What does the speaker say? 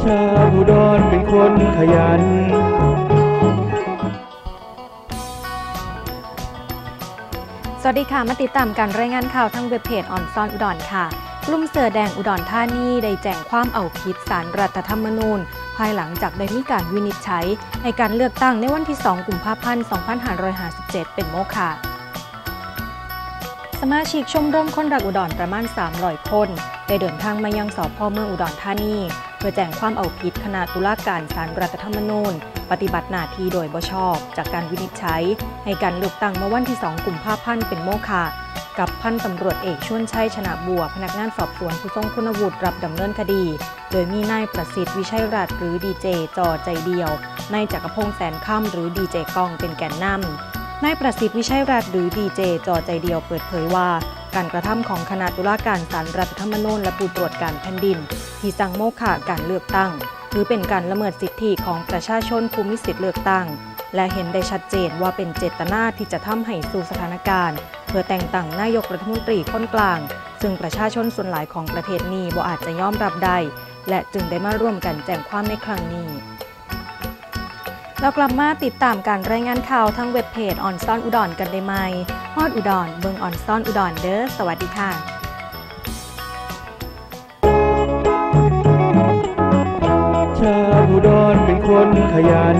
คนขยัน สวัสดีค่ะ มาติดตามการรายงานข่าวทั้งเว็บเพจออนซอนอุดรค่ะ กลุ่มเสือแดงอุดรธานีได้แจ้งความเอาผิดสารรัฐธรรมนูญ ภายหลังจากได้มีการวินิจฉัย ในการเลือกตั้งในวันที่ 2 กุมภาพันธ์ 2557 เป็นโมฆะสมาชิกชมรมคนรักอุดรประมาณ 300 คน ได้เดินทางมายังสพเมืองอุดรธานี เพื่อแจ้งความเอาผิดคณะตุลาการศาลรัฐธรรมนูญ ปฏิบัติหน้าที่โดยบ่ชอบ จากการวินิจฉัย ให้การเลือกตั้งเมื่อวันที่ 2 กุมภาพันธ์เป็นโมฆะกับพันตำรวจเอกชวนชัยชนะบัว พนักงานสอบสวนผู้ทรงคุณวุฒิรับดำเนินคดี โดยมีนายประสิทธิ์วิชัยรัตน์หรือดีเจจอใจเดียวนายจักรพงษ์แสนค่ำหรือดีเจกองเป็นแกนนำนายประสิทธิ์วิชัยรัตน์หรือดีเจจอใจเดียวเปิดเผยว่าการกระทำของคณะตุลาการศาลรัฐธรรมนูญและผู้ตรวจการแผ่นดิน ที่สั่งโมฆะการเลือกตั้ง ถือเป็นการละเมิดสิทธิของประชาชนผู้มีสิทธิเลือกตั้ง และเห็นได้ชัดเจนว่าเป็นเจตนาที่จะทำให้สู่สถานการณ์ เพื่อแต่งตั้งนายกรัฐมนตรีคนกลาง ซึ่งประชาชนส่วนหลายของประเทศนี้บ่อาจจะยอมรับได้ และจึงได้มาร่วมกันแจ้งความในครั้งนี้เรากลับมาติดตามการรายงานข่าวทั้งเว็บเพจออนซ่อนอุดรกันได้ไหมฮอดอุดรเบิงออนซ่อนอุดรเด้อ สวัสดีค่ะ คนขยัน